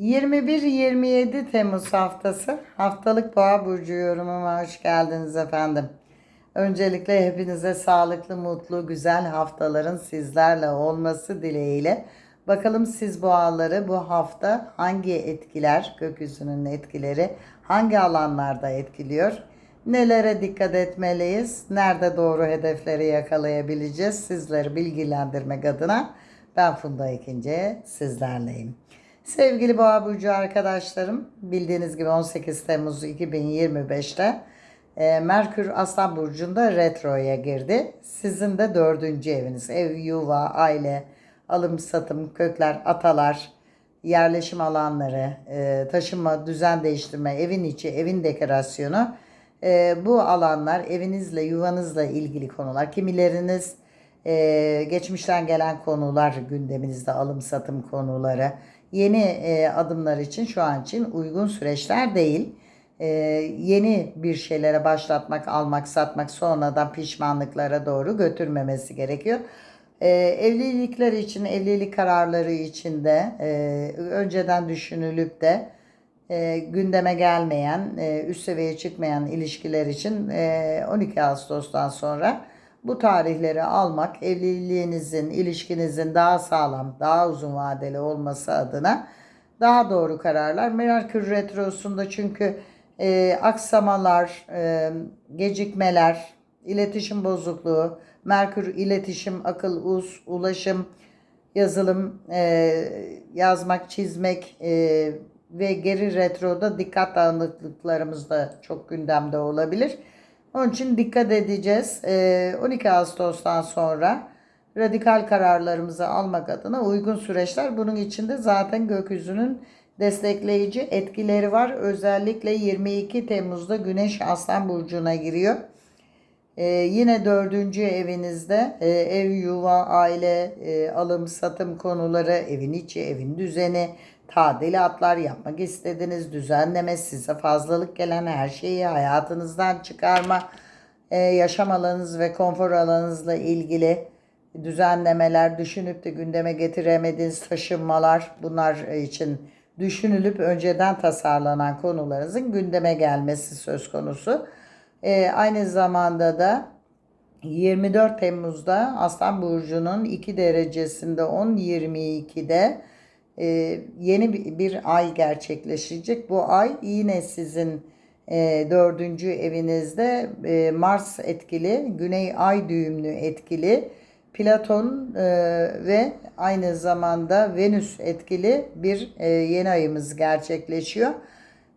21-27 Temmuz haftası haftalık boğa burcu yorumuma hoş geldiniz efendim. Öncelikle hepinize sağlıklı, mutlu, güzel haftaların sizlerle olması dileğiyle. Bakalım siz boğaları bu hafta hangi etkiler, gökyüzünün etkileri hangi alanlarda etkiliyor? Nelere dikkat etmeliyiz? Nerede doğru hedefleri yakalayabileceğiz? Sizleri bilgilendirmek adına ben Funda İkinci sizlerleyim. Sevgili Boğa Burcu arkadaşlarım, bildiğiniz gibi 18 Temmuz 2025'te e, Merkür Aslan Burcu'nda retroya girdi. Sizin de dördüncü eviniz. Ev, yuva, aile, alım, satım, kökler, atalar, yerleşim alanları, e, taşınma, düzen değiştirme, evin içi, evin dekorasyonu. E, bu alanlar evinizle, yuvanızla ilgili konular. Kimileriniz e, geçmişten gelen konular gündeminizde alım satım konuları yeni e, adımlar için şu an için uygun süreçler değil. E, yeni bir şeylere başlatmak, almak, satmak sonradan pişmanlıklara doğru götürmemesi gerekiyor. E, evlilikler için, evlilik kararları için de e, önceden düşünülüp de e, gündeme gelmeyen, e, üst seviyeye çıkmayan ilişkiler için e, 12 Ağustos'tan sonra bu tarihleri almak evliliğinizin, ilişkinizin daha sağlam, daha uzun vadeli olması adına daha doğru kararlar. Merkür Retrosu'nda çünkü e, aksamalar, e, gecikmeler, iletişim bozukluğu, Merkür iletişim, akıl, uz, ulaşım, yazılım, e, yazmak, çizmek e, ve geri retroda dikkat dağınıklıklarımız da çok gündemde olabilir. Onun için dikkat edeceğiz. E, 12 Ağustos'tan sonra radikal kararlarımızı almak adına uygun süreçler. Bunun içinde zaten gökyüzünün destekleyici etkileri var. Özellikle 22 Temmuz'da Güneş Aslan Burcu'na giriyor. Ee, yine dördüncü evinizde e, ev, yuva, aile, e, alım, satım konuları, evin içi, evin düzeni, tadilatlar yapmak istediğiniz düzenleme, size fazlalık gelen her şeyi hayatınızdan çıkarma, e, yaşam alanınız ve konfor alanınızla ilgili düzenlemeler, düşünüp de gündeme getiremediğiniz taşınmalar bunlar için düşünülüp önceden tasarlanan konularınızın gündeme gelmesi söz konusu. E, aynı zamanda da 24 Temmuz'da Aslan Burcu'nun 2 derecesinde 10-22'de e, yeni bir, ay gerçekleşecek. Bu ay yine sizin e, dördüncü evinizde e, Mars etkili, Güney Ay düğümlü etkili, Platon e, ve aynı zamanda Venüs etkili bir e, yeni ayımız gerçekleşiyor.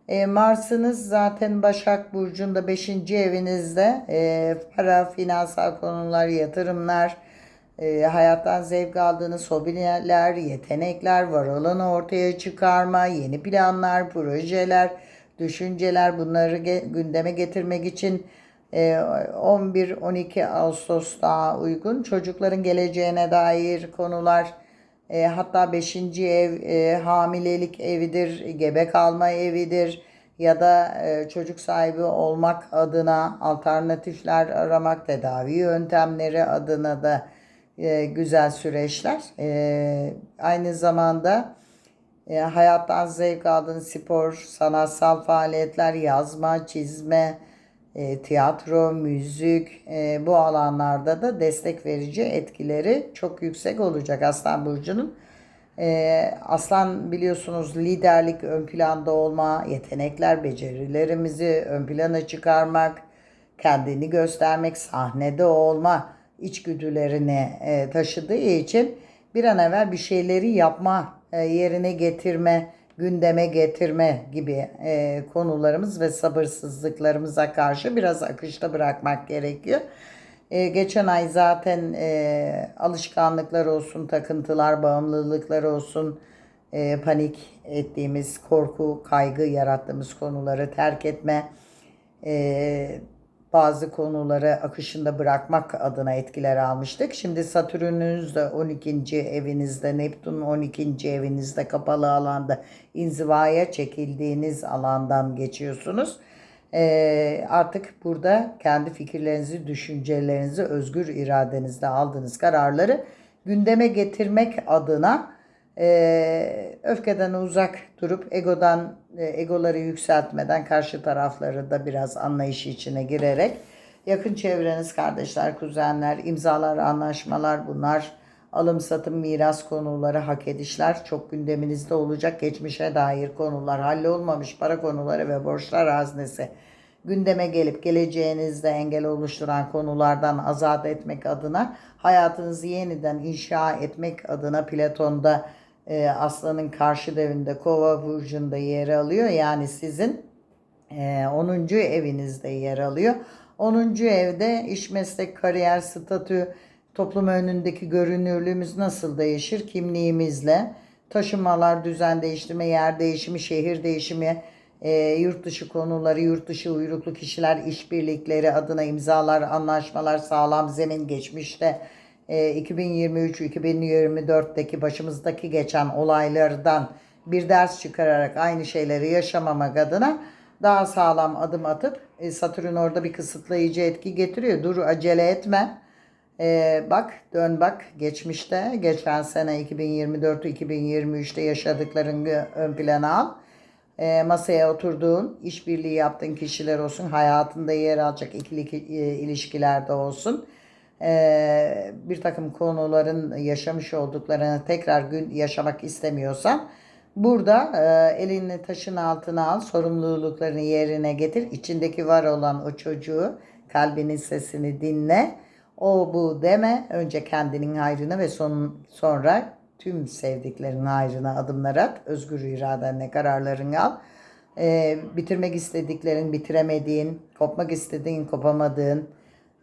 E, Mars'ınız zaten Başak Burcu'nda 5. evinizde e, para, finansal konular, yatırımlar, e, hayattan zevk aldığınız hobiler, yetenekler, var olanı ortaya çıkarma, yeni planlar, projeler, düşünceler bunları ge- gündeme getirmek için e, 11-12 Ağustos daha uygun. Çocukların geleceğine dair konular, e, hatta 5. ev e, hamilelik evidir, gebe kalma evidir ya da e, çocuk sahibi olmak adına alternatifler aramak, tedavi yöntemleri adına da e, güzel süreçler. E, aynı zamanda e, hayattan zevk aldığınız spor, sanatsal faaliyetler, yazma, çizme, tiyatro, müzik bu alanlarda da destek verici etkileri çok yüksek olacak Aslan Burcu'nun. Aslan biliyorsunuz liderlik ön planda olma, yetenekler, becerilerimizi ön plana çıkarmak, kendini göstermek, sahnede olma içgüdülerini e, taşıdığı için bir an evvel bir şeyleri yapma, e, yerine getirme, gündeme getirme gibi e, konularımız ve sabırsızlıklarımıza karşı biraz akışta bırakmak gerekiyor. E, geçen ay zaten alışkanlıklar olsun, takıntılar, bağımlılıklar olsun, panik ettiğimiz, korku, kaygı yarattığımız konuları terk etme, bazı konuları akışında bırakmak adına etkiler almıştık. Şimdi Satürn'ünüz de 12. evinizde, Neptün 12. evinizde kapalı alanda inzivaya çekildiğiniz alandan geçiyorsunuz. Ee, artık burada kendi fikirlerinizi, düşüncelerinizi, özgür iradenizde aldığınız kararları gündeme getirmek adına Ee, öfkeden uzak durup egodan e, egoları yükseltmeden karşı tarafları da biraz anlayış içine girerek yakın çevreniz, kardeşler, kuzenler, imzalar, anlaşmalar bunlar alım satım miras konuları hak edişler çok gündeminizde olacak. Geçmişe dair konular hallolmamış para konuları ve borçlar haznesi gündeme gelip geleceğinizde engel oluşturan konulardan azat etmek adına hayatınızı yeniden inşa etmek adına Platon'da e, aslanın karşı devinde kova burcunda yer alıyor. Yani sizin e, 10. evinizde yer alıyor. 10. evde iş, meslek, kariyer, statü, toplum önündeki görünürlüğümüz nasıl değişir? Kimliğimizle. Taşınmalar, düzen değiştirme, yer değişimi, şehir değişimi, e, yurt dışı konuları, yurt dışı uyruklu kişiler, işbirlikleri adına imzalar, anlaşmalar, sağlam zemin geçmişte 2023-2024'teki başımızdaki geçen olaylardan bir ders çıkararak aynı şeyleri yaşamamak adına daha sağlam adım atıp e, Satürn orada bir kısıtlayıcı etki getiriyor. Dur acele etme. E, bak dön bak geçmişte geçen sene 2024-2023'te yaşadıkların ön plana al. E, masaya oturduğun, işbirliği yaptığın kişiler olsun, hayatında yer alacak ikili e, ilişkilerde olsun. E, bir takım konuların yaşamış olduklarını tekrar gün yaşamak istemiyorsan burada e, elini taşın altına al, sorumluluklarını yerine getir. İçindeki var olan o çocuğu, kalbinin sesini dinle. O bu deme. Önce kendinin hayrına ve son, sonra tüm sevdiklerinin hayrına adımlar at. Özgür iradenle kararlarını al. Ee, bitirmek istediklerin, bitiremediğin, kopmak istediğin, kopamadığın,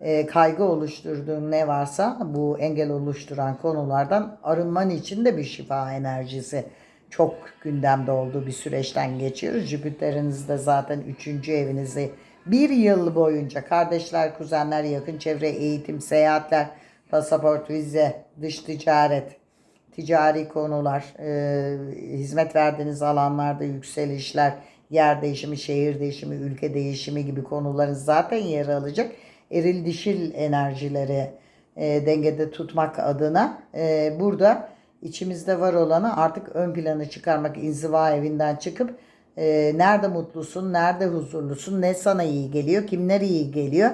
e, kaygı oluşturduğun ne varsa bu engel oluşturan konulardan arınman için de bir şifa enerjisi çok gündemde olduğu bir süreçten geçiyoruz. Jüpiter'iniz zaten 3. evinizde bir yıl boyunca kardeşler, kuzenler, yakın çevre, eğitim, seyahatler, pasaport, vize, dış ticaret, ticari konular, e, hizmet verdiğiniz alanlarda yükselişler, yer değişimi, şehir değişimi, ülke değişimi gibi konuların zaten yer alacak. Eril dişil enerjileri e, dengede tutmak adına e, burada içimizde var olanı artık ön plana çıkarmak, inziva evinden çıkıp e, nerede mutlusun, nerede huzurlusun, ne sana iyi geliyor, kimler iyi geliyor.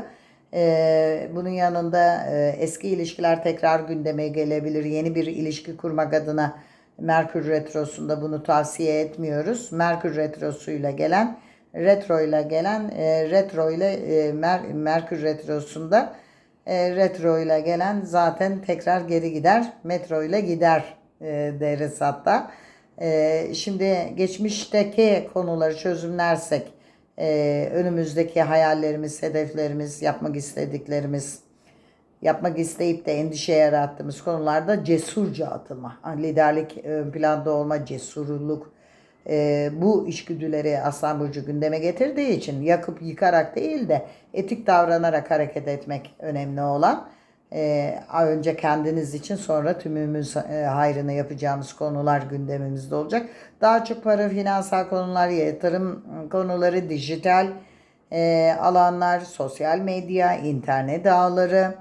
E, bunun yanında e, eski ilişkiler tekrar gündeme gelebilir. Yeni bir ilişki kurmak adına Merkür Retrosu'nda bunu tavsiye etmiyoruz. Merkür Retrosu'yla gelen, retro ile gelen, e, retro ile e, Mer, Merkür Retrosu'nda e, retro ile gelen zaten tekrar geri gider. Metro ile gider e, deriz hatta. E, şimdi geçmişteki konuları çözümlersek e, önümüzdeki hayallerimiz, hedeflerimiz, yapmak istediklerimiz, yapmak isteyip de endişe yarattığımız konularda cesurca atılma. Liderlik ön planda olma, cesurluk, e, bu işgüdüleri Aslan Burcu gündeme getirdiği için yakıp yıkarak değil de etik davranarak hareket etmek önemli olan. E, önce kendiniz için sonra tümümüz e, hayrına yapacağımız konular gündemimizde olacak. Daha çok para, finansal konular, yatırım konuları, dijital e, alanlar, sosyal medya, internet ağları,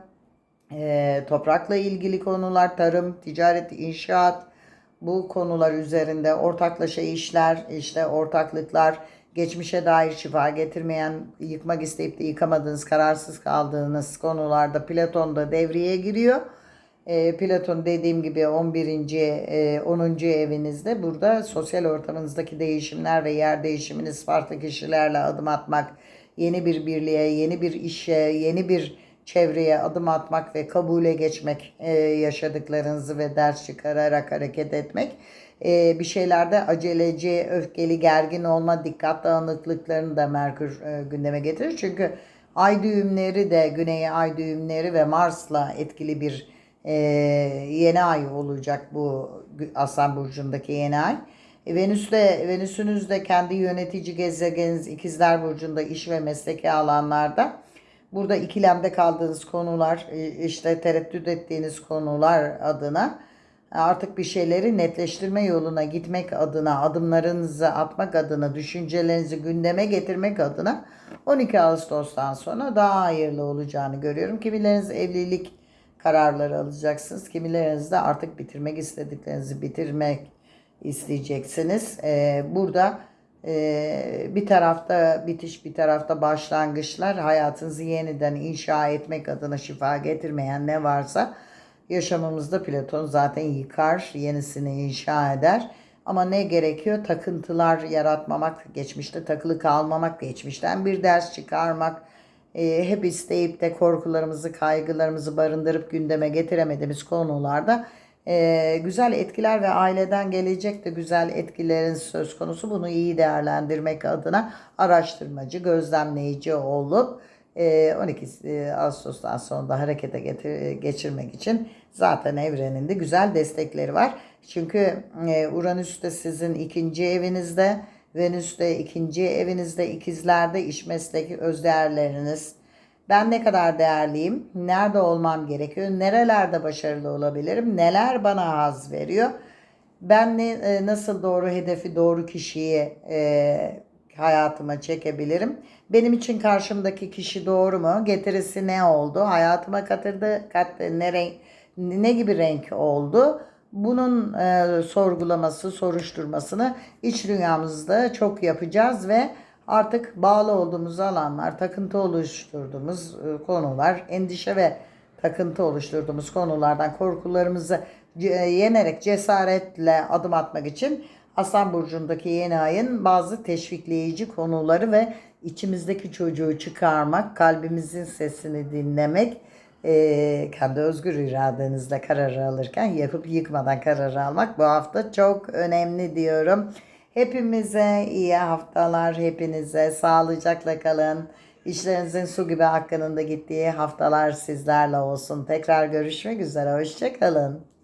e, toprakla ilgili konular, tarım, ticaret, inşaat, bu konular üzerinde ortaklaşa işler, işte ortaklıklar, geçmişe dair şifa getirmeyen, yıkmak isteyip de yıkamadığınız, kararsız kaldığınız konularda Platon da devreye giriyor. E, Platon dediğim gibi 11. E, 10. evinizde burada sosyal ortamınızdaki değişimler ve yer değişiminiz farklı kişilerle adım atmak, yeni bir birliğe, yeni bir işe, yeni bir çevreye adım atmak ve kabule geçmek, e, yaşadıklarınızı ve ders çıkararak hareket etmek. E, bir şeylerde aceleci, öfkeli, gergin olma, dikkat dağınıklıklarını da Merkür e, gündeme getirir. Çünkü ay düğümleri de güneye ay düğümleri ve Mars'la etkili bir e, yeni ay olacak bu Aslan Burcu'ndaki yeni ay. E, Venüs'te, Venüs'ünüz de kendi yönetici gezegeniniz ikizler Burcu'nda iş ve mesleki alanlarda Burada ikilemde kaldığınız konular, e, işte tereddüt ettiğiniz konular adına artık bir şeyleri netleştirme yoluna gitmek adına, adımlarınızı atmak adına, düşüncelerinizi gündeme getirmek adına 12 Ağustos'tan sonra daha hayırlı olacağını görüyorum. Kimileriniz evlilik kararları alacaksınız. Kimileriniz de artık bitirmek istediklerinizi bitirmek isteyeceksiniz. Ee, burada e, bir tarafta bitiş bir tarafta başlangıçlar hayatınızı yeniden inşa etmek adına şifa getirmeyen ne varsa yaşamımızda Platon zaten yıkar, yenisini inşa eder. Ama ne gerekiyor? Takıntılar yaratmamak, geçmişte takılı kalmamak, geçmişten bir ders çıkarmak, e, hep isteyip de korkularımızı, kaygılarımızı barındırıp gündeme getiremediğimiz konularda e, güzel etkiler ve aileden gelecek de güzel etkilerin söz konusu. Bunu iyi değerlendirmek adına araştırmacı, gözlemleyici olup e, 12 e, Ağustos'tan sonra da harekete getir, geçirmek için zaten evrenin de güzel destekleri var. Çünkü e, Uranüs de sizin ikinci evinizde, Venüs de ikinci evinizde, ikizlerde iş mesleki öz değerleriniz. Ben ne kadar değerliyim? Nerede olmam gerekiyor? Nerelerde başarılı olabilirim? Neler bana haz veriyor? Ben ne, e, nasıl doğru hedefi, doğru kişiyi e, hayatıma çekebilirim? Benim için karşımdaki kişi doğru mu? Getirisi ne oldu? Hayatıma katırdı, kat, ne, renk, ne gibi renk oldu? Bunun e, sorgulaması, soruşturmasını iç dünyamızda çok yapacağız ve artık bağlı olduğumuz alanlar, takıntı oluşturduğumuz e, konular, endişe ve takıntı oluşturduğumuz konulardan korkularımızı ce- yenerek cesaretle adım atmak için Aslan Burcu'ndaki yeni ayın bazı teşvikleyici konuları ve içimizdeki çocuğu çıkarmak, kalbimizin sesini dinlemek, e, kendi özgür iradenizle kararı alırken yapıp yıkmadan kararı almak bu hafta çok önemli diyorum. Hepimize iyi haftalar, hepinize sağlıcakla kalın. İşlerinizin su gibi hakkında gittiği haftalar sizlerle olsun. Tekrar görüşmek üzere, hoşçakalın.